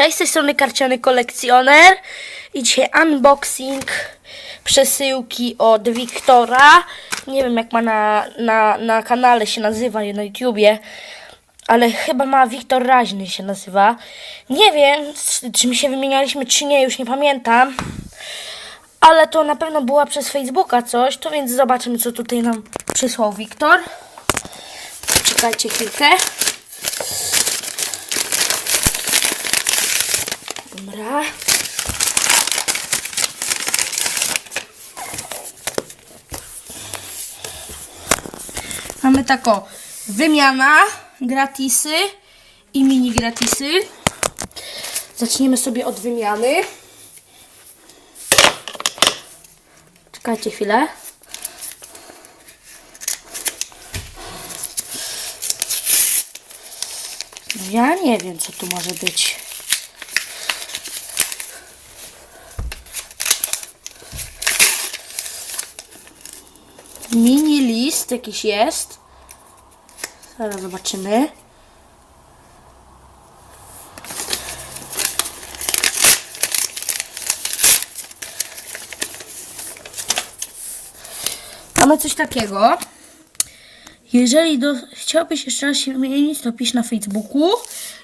Cześć, z tej strony Karciany Kolekcjoner i dzisiaj unboxing przesyłki od Wiktora. Nie wiem jak ma na, na, na kanale się nazywa, na YouTubie, ale chyba ma Wiktor Raźny się nazywa. Nie wiem, czy my się wymienialiśmy, czy nie, już nie pamiętam. Ale to na pewno była przez Facebooka coś, to więc zobaczymy co tutaj nam przysłał Wiktor. Czekajcie chwilkę. Dobra. Mamy tako wymiana, gratisy i mini gratisy. Zaczniemy sobie od wymiany. Czekajcie chwilę. Ja nie wiem, co tu może być. Mini list jakiś jest. Zaraz zobaczymy. Mamy coś takiego. Jeżeli do, chciałbyś jeszcze raz się wymienić, to pisz na Facebooku.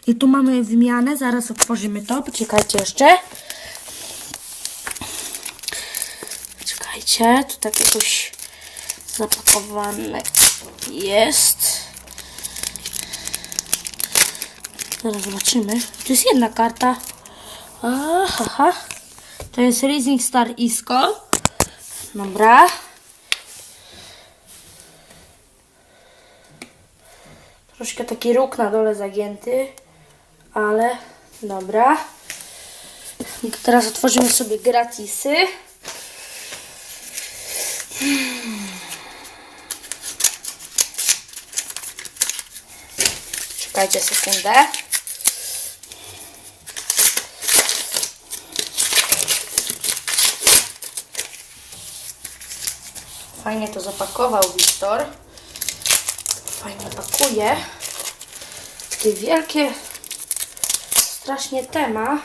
I tu mamy wymianę. Zaraz otworzymy to. Poczekajcie jeszcze. Czekajcie, tu tak jakoś zapakowane jest. Zaraz zobaczymy. Tu jest jedna karta. Aha. To jest Rising Star Isco. Dobra. Troszkę taki róg na dole zagięty, ale dobra. Teraz otworzymy sobie gratisy. Czekajcie sekundę. Fajnie to zapakował Wiktor. Fajnie pakuje. Takie wielkie, strasznie tema.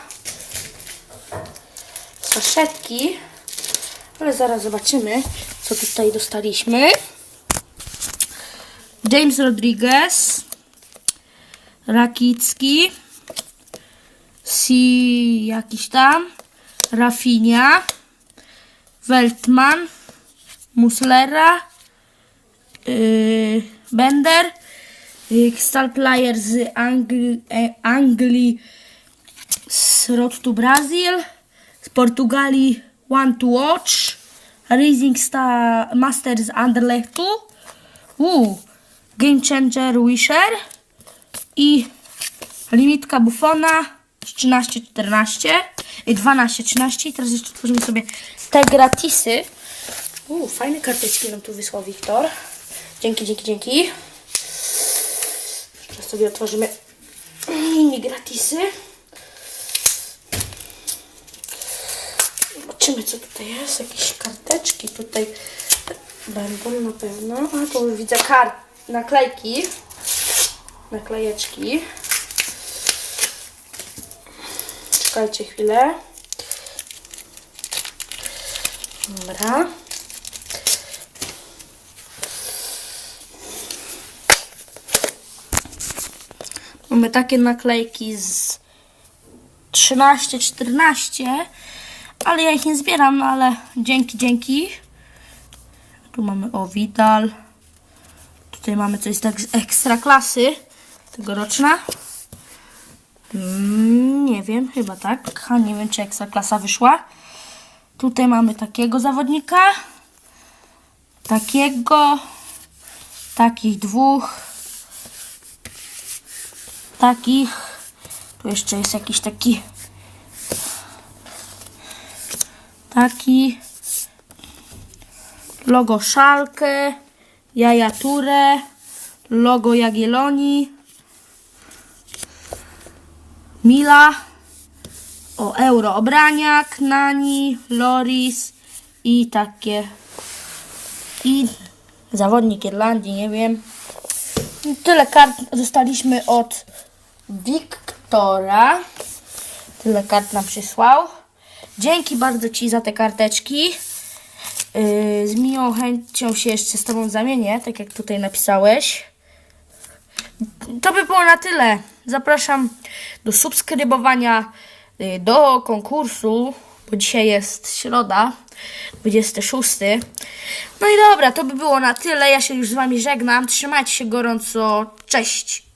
Saszetki. Ale zaraz zobaczymy, co tutaj dostaliśmy. James Rodriguez. Rakicki. Si jakiś tam. Rafinha. Weltman. Muslera. Yy, Bender. Yy, Star Player z Angli e, Anglii. Z Road to Brazil. Z Portugalii One to Watch. Rising Star Masters Anderlechtu. Game Changer Wisher i limitka Buffona 13-14 i 12-13 i teraz jeszcze otworzymy sobie te gratisy. Uuu, fajne karteczki nam tu wysłał Wiktor. Dzięki, dzięki, dzięki. Teraz sobie otworzymy mini gratisy. Zobaczymy co tutaj jest. Jakieś karteczki tutaj będą na pewno. A tu widzę kart, naklejki naklejeczki. Czekajcie chwilę. Dobra. Mamy takie naklejki z 13-14, ale ja ich nie zbieram, no ale dzięki, dzięki. Tu mamy o Vital. Tutaj mamy coś z ek- ekstra klasy tegoroczna. Mm, nie wiem, chyba tak. A nie wiem, czy ekstra klasa wyszła. Tutaj mamy takiego zawodnika. Takiego. Takich dwóch. Takich. Tu jeszcze jest jakiś taki. Taki. Logo Szalkę. Jaja Ture, logo Jagiellonii, Mila, o Euro Obraniak, Nani, Loris i takie i zawodnik Irlandii, nie wiem. Tyle kart dostaliśmy od Wiktora. Tyle kart nam przysłał. Dzięki bardzo Ci za te karteczki. Yy, z miłą chęcią się jeszcze z Tobą zamienię, tak jak tutaj napisałeś. To by było na tyle. Zapraszam do subskrybowania, y, do konkursu, bo dzisiaj jest środa, 26. No i dobra, to by było na tyle. Ja się już z Wami żegnam. Trzymajcie się gorąco. Cześć!